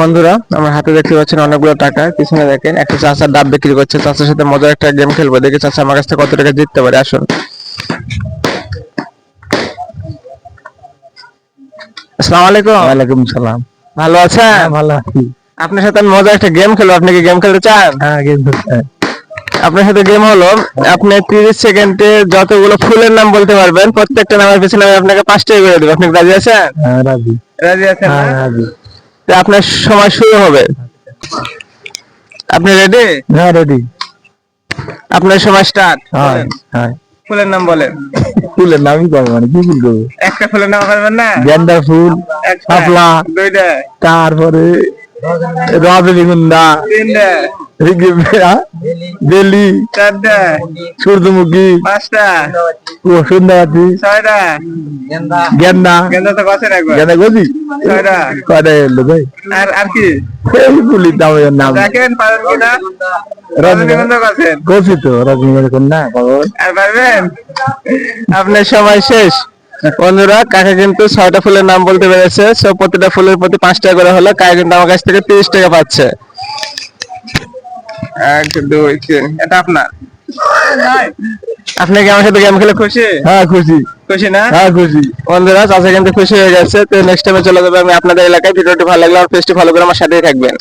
বন্ধুরা আমার হাতে দেখতে পাচ্ছেন অনেকগুলো টাকা। পিছনে দেখেন একটা চাচার ডাব বিক্রি করছে। চাচার সাথে মজার একটা গেম খেলব। দেখি চাচা আমার কাছ থেকে কত টাকা জিততে পারে। আসুন। আসসালামু আলাইকুম। ওয়ালাইকুম সালাম। ভালো আছেন? হ্যাঁ ভালো আছি। আপনার সাথে আমি মজার একটা গেম খেলব। আপনি কি গেম খেলতে চান? হ্যাঁ কিন্তু হ্যাঁ, আপনার সাথে গেম হলো আপনি তিরিশ সেকেন্ডে যতগুলো ফুলের নাম বলতে পারবেন প্রত্যেকটা নামের পিছনে আমি আপনাকে পাঁচটাই করে দেবো। আপনি রাজি আছেন? হ্যাঁ রাজি। রাজি আছেন হ্যাঁ রাজি। আপনার সময় শুরু হবে। আপনি রেডি হ্যাঁ রেডি আপনার সময় স্টার্ট হ্যাঁ হ্যাঁ। ফুলের নাম বলেন। ফুলের নামই কম মানে কি ফুল করব একটা ফুলের নাম পারবেন না? গেন্দা ফুল শাপলা দুইটা। তারপরে রজনীগন্ধা। তিনটা। বেলি চারটা সূর্যমুখী পাঁচটা ও সন্ধ্যাবাতি ছয়টা গেন্দা। গেন্দা। তো গাছের একবার। গেন্দা গজি? ছয়টা। কয়টা এলো ভাই? আর আর কি? এই ফুলির দামের নাম। দেখেন পারেন কিনা? রজনীগন্ধা। গাছের গছি তো রজনীগন্ধা না আর পারবেন? আপনার সময় শেষ। বন্ধুরা কাকা কিন্তু ছয়টা ফুলের নাম বলতে পেরেছে সব প্রতিটা ফুলের প্রতি পাঁচ টাকা করে হলো কাকা কিন্তু আমার কাছ থেকে তিরিশ টাকা পাচ্ছে। এক দুই তিন এটা আপনার? আপনি কি আমার সাথে গেম খেলে খুশি? হ্যাঁ খুশি। খুশি না? হ্যাঁ খুশি। বন্ধুরা চাচা কিন্তু খুশি হয়ে গেছে। তো নেক্সট টাইমে চলে যাবে আমি আপনাদের এলাকায়। ভিডিওটি ভালো লাগলে আমার পেজটি ফলো করে আমার সাথেই থাকবেন।